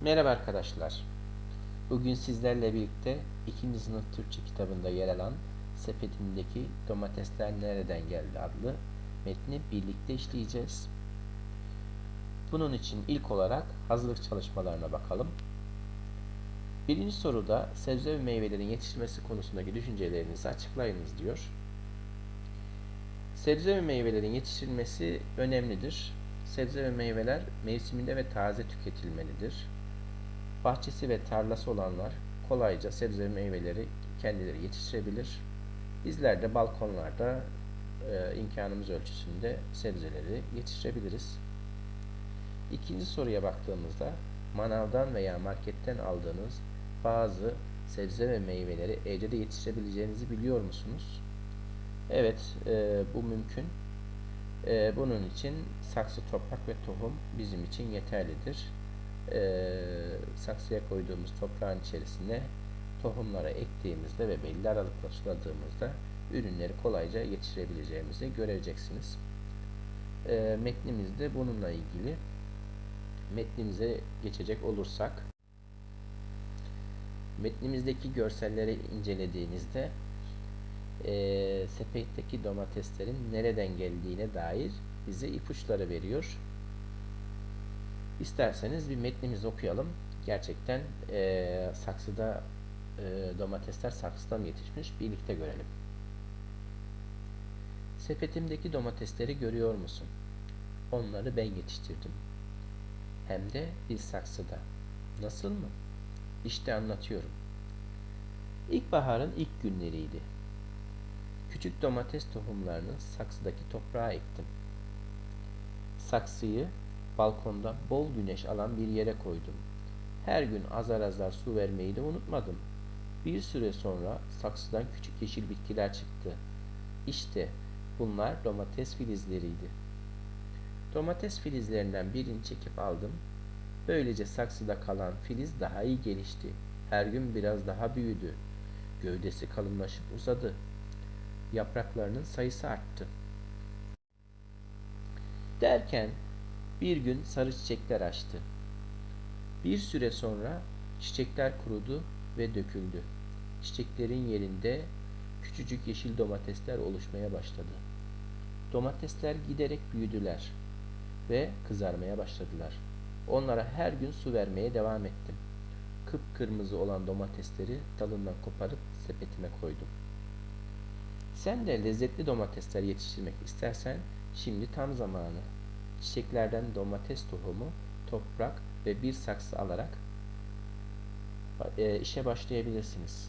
Merhaba arkadaşlar. Bugün sizlerle birlikte 2. sınıf Türkçe kitabında yer alan sepetimdeki domatesler nereden geldi adlı metni birlikte işleyeceğiz. Bunun için ilk olarak hazırlık çalışmalarına bakalım. Birinci soruda sebze ve meyvelerin yetiştirilmesi konusundaki düşüncelerinizi açıklayınız diyor. Sebze ve meyvelerin yetiştirilmesi önemlidir. Sebze ve meyveler mevsiminde ve taze tüketilmelidir. Bahçesi ve tarlası olanlar kolayca sebze ve meyveleri kendileri yetiştirebilir. Bizler de balkonlarda e, imkanımız ölçüsünde sebzeleri yetiştirebiliriz. İkinci soruya baktığımızda manavdan veya marketten aldığınız bazı sebze ve meyveleri evde de yetiştirebileceğinizi biliyor musunuz? Evet, e, bu mümkün. E, bunun için saksı, toprak ve tohum bizim için yeterlidir. E, saksıya koyduğumuz toprağın içerisine tohumları ektiğimizde ve belli aralıkla suladığımızda ürünleri kolayca yetiştirebileceğimizi göreceksiniz. E, metnimizde bununla ilgili metnimize geçecek olursak metnimizdeki görselleri incelediğinizde e, sepetteki domateslerin nereden geldiğine dair bize ipuçları veriyor. İsterseniz bir metnimizi okuyalım. Gerçekten e, saksıda e, domatesler saksıda mı yetişmiş birlikte görelim. Sepetimdeki domatesleri görüyor musun? Onları ben yetiştirdim. Hem de bir saksıda. Nasıl mı? İşte anlatıyorum. İlkbaharın ilk günleriydi. Küçük domates tohumlarını saksıdaki toprağa ektim. Saksıyı balkonda bol güneş alan bir yere koydum. Her gün azar azar su vermeyi de unutmadım. Bir süre sonra saksıdan küçük yeşil bitkiler çıktı. İşte bunlar domates filizleriydi. Domates filizlerinden birini çekip aldım. Böylece saksıda kalan filiz daha iyi gelişti. Her gün biraz daha büyüdü. Gövdesi kalınlaşıp uzadı. Yapraklarının sayısı arttı. Derken bir gün sarı çiçekler açtı. Bir süre sonra çiçekler kurudu ve döküldü. Çiçeklerin yerinde küçücük yeşil domatesler oluşmaya başladı. Domatesler giderek büyüdüler ve kızarmaya başladılar. Onlara her gün su vermeye devam ettim. Kıpkırmızı olan domatesleri dalından koparıp sepetime koydum. Sen de lezzetli domatesler yetiştirmek istersen şimdi tam zamanı. Çiçeklerden domates tohumu, toprak ve bir saksı alarak e, işe başlayabilirsiniz.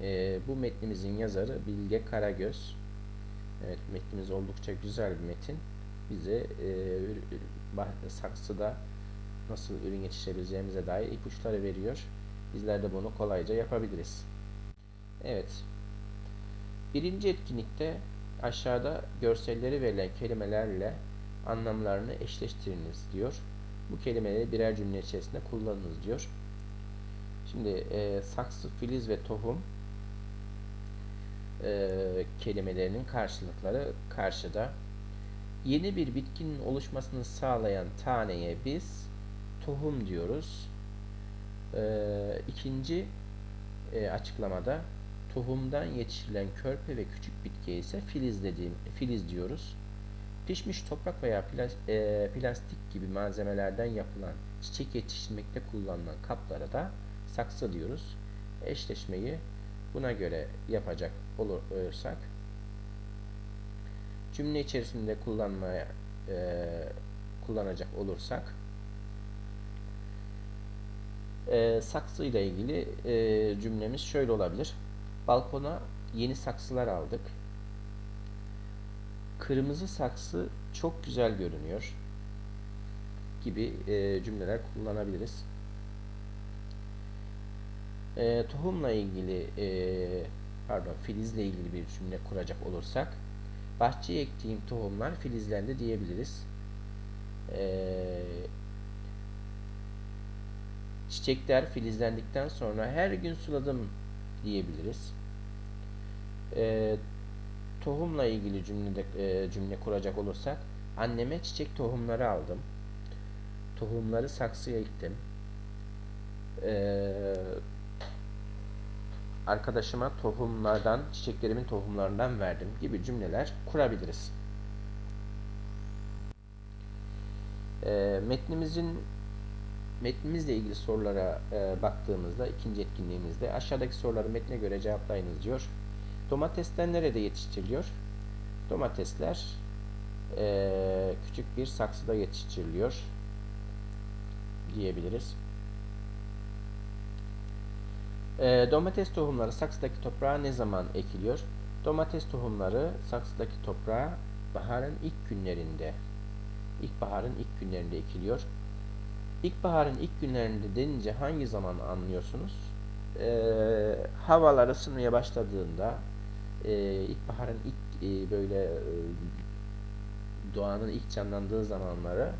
E, bu metnimizin yazarı Bilge Karagöz. Evet, metnimiz oldukça güzel bir metin. Bize e, saksıda nasıl ürün yetiştirebileceğimize dair ipuçları veriyor. Bizler de bunu kolayca yapabiliriz. Evet. Birinci etkinlikte aşağıda görselleri verilen kelimelerle anlamlarını eşleştiriniz diyor. Bu kelimeleri birer cümle içerisinde kullanınız diyor. Şimdi e, saksı, filiz ve tohum e, kelimelerinin karşılıkları karşıda. Yeni bir bitkinin oluşmasını sağlayan taneye biz tohum diyoruz. E, ikinci e, açıklamada tohumdan yetiştirilen körpe ve küçük bitkiye ise filiz dediğim filiz diyoruz. Pişmiş toprak veya plastik gibi malzemelerden yapılan çiçek yetiştirmekte kullanılan kaplara da saksı diyoruz. Eşleşmeyi buna göre yapacak olursak cümle içerisinde kullanmaya e, kullanacak olursak e, saksı ile ilgili e, cümlemiz şöyle olabilir. Balkona yeni saksılar aldık. Kırmızı saksı çok güzel görünüyor gibi e, cümleler kullanabiliriz. E, tohumla ilgili e, pardon filizle ilgili bir cümle kuracak olursak bahçeye ektiğim tohumlar filizlendi diyebiliriz. E, çiçekler filizlendikten sonra her gün suladım diyebiliriz. E, tohumla ilgili cümlede e, cümle kuracak olursak anneme çiçek tohumları aldım. tohumları saksıya ektim. Ee, arkadaşıma tohumlardan, çiçeklerimin tohumlarından verdim gibi cümleler kurabiliriz. Ee, metnimizin metnimizle ilgili sorulara e, baktığımızda ikinci etkinliğimizde aşağıdaki soruları metne göre cevaplayınız diyor. Domatesler nerede yetiştiriliyor? Domatesler e, küçük bir saksıda yetiştiriliyor diyebiliriz. E, domates tohumları saksıdaki toprağa ne zaman ekiliyor? Domates tohumları saksıdaki toprağa baharın ilk günlerinde, ilkbaharın ilk günlerinde ekiliyor. İlkbaharın ilk günlerinde denince hangi zaman anlıyorsunuz? E, havalar ısınmaya başladığında, e, ilkbaharın ilk e, böyle e, doğanın ilk canlandığı zamanları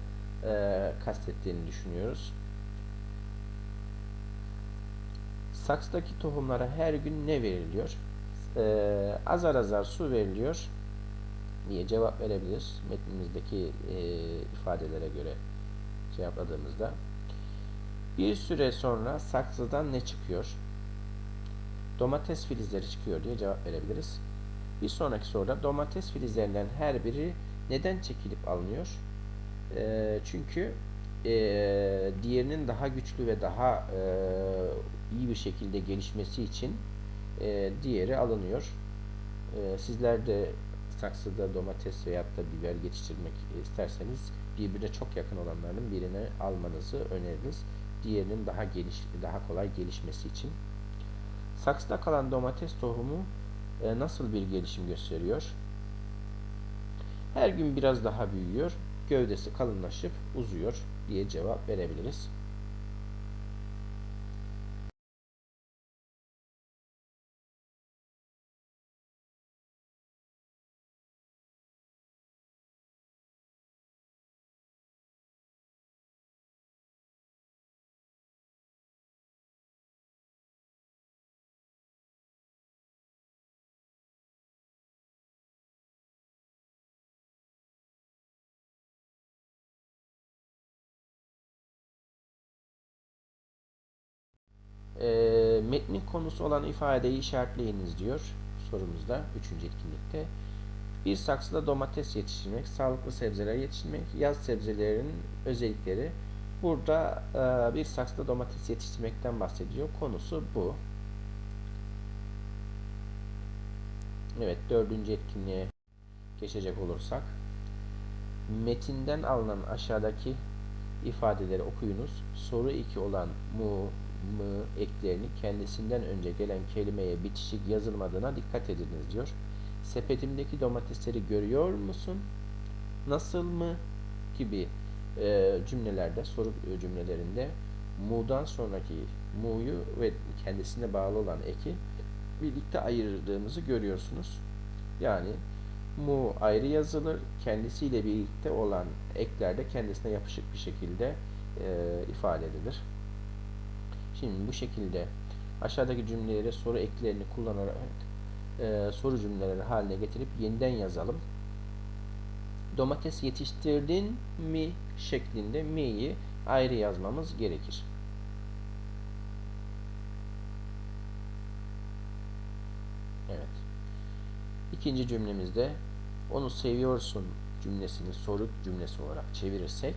e, kastettiğini düşünüyoruz. Saksıdaki tohumlara her gün ne veriliyor? E, azar azar su veriliyor diye cevap verebiliriz. Metnimizdeki e, ifadelere göre cevapladığımızda. Bir süre sonra saksıdan ne çıkıyor? Domates filizleri çıkıyor diye cevap verebiliriz. Bir sonraki soruda domates filizlerinden her biri neden çekilip alınıyor? E, çünkü e, diğerinin daha güçlü ve daha e, iyi bir şekilde gelişmesi için e, diğeri alınıyor. E, sizler de saksıda domates veya da biber yetiştirmek isterseniz birbirine çok yakın olanların birini almanızı öneririz. Diğerinin daha geliş, daha kolay gelişmesi için. Saksıda kalan domates tohumu e, nasıl bir gelişim gösteriyor? Her gün biraz daha büyüyor, gövdesi kalınlaşıp uzuyor diye cevap verebiliriz. E, metnin konusu olan ifadeyi işaretleyiniz diyor sorumuzda 3. etkinlikte. Bir saksıda domates yetiştirmek, sağlıklı sebzeler yetiştirmek, yaz sebzelerinin özellikleri. Burada e, bir saksıda domates yetiştirmekten bahsediyor. Konusu bu. Evet, dördüncü etkinliğe geçecek olursak. Metinden alınan aşağıdaki ifadeleri okuyunuz. Soru 2 olan mu, mı eklerini kendisinden önce gelen kelimeye bitişik yazılmadığına dikkat ediniz diyor. Sepetimdeki domatesleri görüyor musun? Nasıl mı? gibi e, cümlelerde, soru cümlelerinde mu'dan sonraki mu'yu ve kendisine bağlı olan eki birlikte ayırdığımızı görüyorsunuz. Yani mu ayrı yazılır, kendisiyle birlikte olan eklerde kendisine yapışık bir şekilde e, ifade edilir. Şimdi bu şekilde aşağıdaki cümleleri soru eklerini kullanarak e, soru cümleleri haline getirip yeniden yazalım. Domates yetiştirdin mi şeklinde mi'yi ayrı yazmamız gerekir. Evet. İkinci cümlemizde onu seviyorsun cümlesini soru cümlesi olarak çevirirsek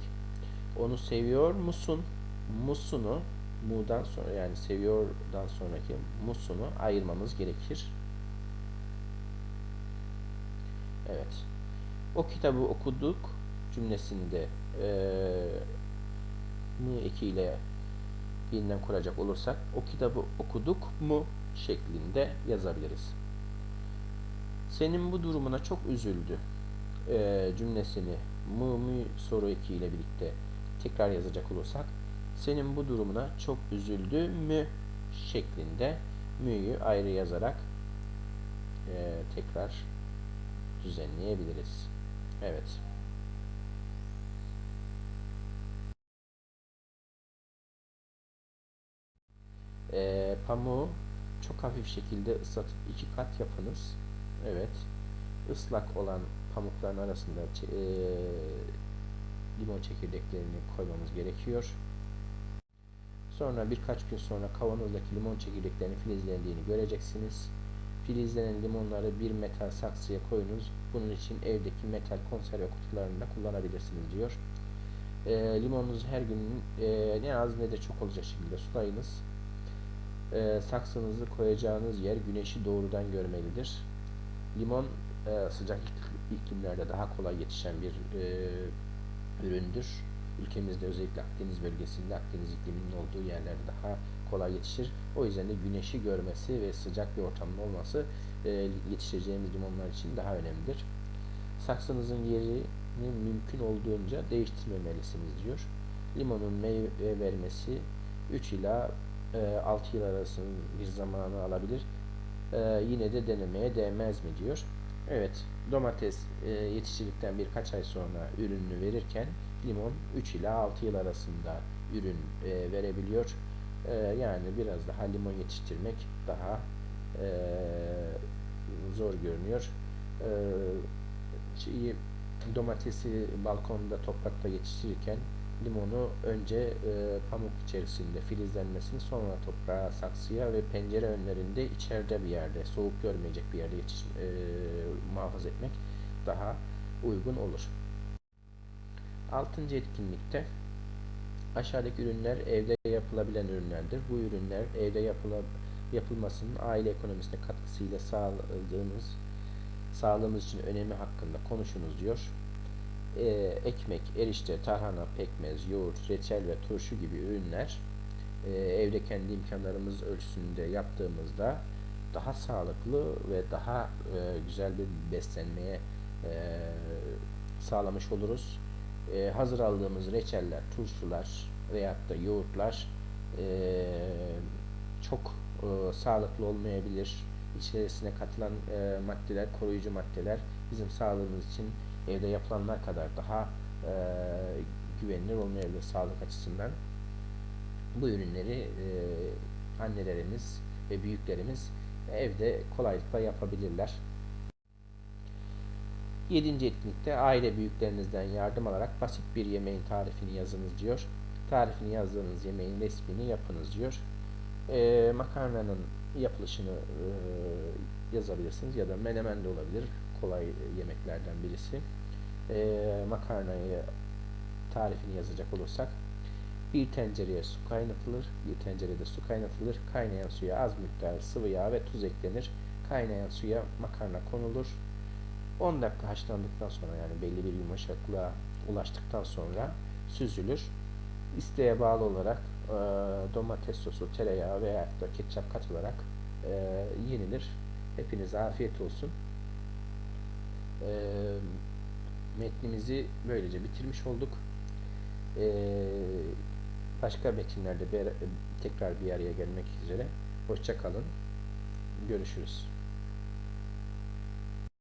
onu seviyor musun? Musunu mu'dan sonra yani seviyordan sonraki musunu ayırmamız gerekir. Evet. O kitabı okuduk cümlesinde e, mı ekiyle yeniden kuracak olursak o kitabı okuduk mu şeklinde yazabiliriz. Senin bu durumuna çok üzüldü e, cümlesini mu mu soru ekiyle birlikte tekrar yazacak olursak senin bu durumuna çok üzüldü mü şeklinde mü'yü ayrı yazarak e, tekrar düzenleyebiliriz. Evet. E, pamuğu çok hafif şekilde ıslatıp iki kat yapınız. Evet. Islak olan pamukların arasında e, limon çekirdeklerini koymamız gerekiyor. Sonra birkaç gün sonra kavanozdaki limon çekirdeklerinin filizlendiğini göreceksiniz. Filizlenen limonları bir metal saksıya koyunuz. Bunun için evdeki metal konserve kutularında kullanabilirsiniz diyor. E, limonunuzu her gün e, ne az ne de çok olacak şekilde sulayınız. E, saksınızı koyacağınız yer güneşi doğrudan görmelidir. Limon e, sıcak iklimlerde daha kolay yetişen bir e, üründür. Ülkemizde özellikle Akdeniz bölgesinde Akdeniz ikliminin olduğu yerlerde daha kolay yetişir. O yüzden de güneşi görmesi ve sıcak bir ortamda olması e, yetiştireceğimiz limonlar için daha önemlidir. Saksınızın yerini mümkün olduğunca değiştirmemelisiniz diyor. Limonun meyve vermesi 3 ila e, 6 yıl arasında bir zamanı alabilir. E, yine de denemeye değmez mi diyor. Evet, domates e, yetiştirdikten birkaç ay sonra ürününü verirken limon 3 ila 6 yıl arasında ürün e, verebiliyor. E, yani biraz daha limon yetiştirmek daha e, zor görünüyor. E, şeyi, domatesi balkonda toprakta yetiştirirken limonu önce e, pamuk içerisinde filizlenmesini sonra toprağa, saksıya ve pencere önlerinde içeride bir yerde, soğuk görmeyecek bir yerde yetiş, e, muhafaza etmek daha uygun olur. Altıncı etkinlikte aşağıdaki ürünler evde yapılabilen ürünlerdir. Bu ürünler evde yapıla, yapılmasının aile ekonomisine katkısıyla sağladığımız sağlığımız için önemi hakkında konuşunuz diyor. Ee, ekmek, erişte, tarhana, pekmez, yoğurt, reçel ve turşu gibi ürünler e, evde kendi imkanlarımız ölçüsünde yaptığımızda daha sağlıklı ve daha e, güzel bir beslenmeye e, sağlamış oluruz. E, hazır aldığımız reçeller, turşular veyahut da yoğurtlar e, çok e, sağlıklı olmayabilir. İçerisine katılan e, maddeler, koruyucu maddeler bizim sağlığımız için evde yapılanlar kadar daha e, güvenilir olmayabilir sağlık açısından. Bu ürünleri e, annelerimiz ve büyüklerimiz evde kolaylıkla yapabilirler. Yedinci etkinlikte aile büyüklerinizden yardım alarak basit bir yemeğin tarifini yazınız diyor. Tarifini yazdığınız yemeğin resmini yapınız diyor. E, makarnanın yapılışını e, yazabilirsiniz ya da menemen de olabilir. Kolay yemeklerden birisi. E, makarnayı tarifini yazacak olursak bir tencereye su kaynatılır. Bir tencerede su kaynatılır. Kaynayan suya az miktar sıvı yağ ve tuz eklenir. Kaynayan suya makarna konulur. 10 dakika haşlandıktan sonra yani belli bir yumuşaklığa ulaştıktan sonra süzülür. İsteğe bağlı olarak e, domates sosu, tereyağı veya da ketçap katılarak e, yenilir. Hepinize afiyet olsun. E, metnimizi böylece bitirmiş olduk. E, başka metinlerde bir, tekrar bir araya gelmek üzere. Hoşça kalın. Görüşürüz.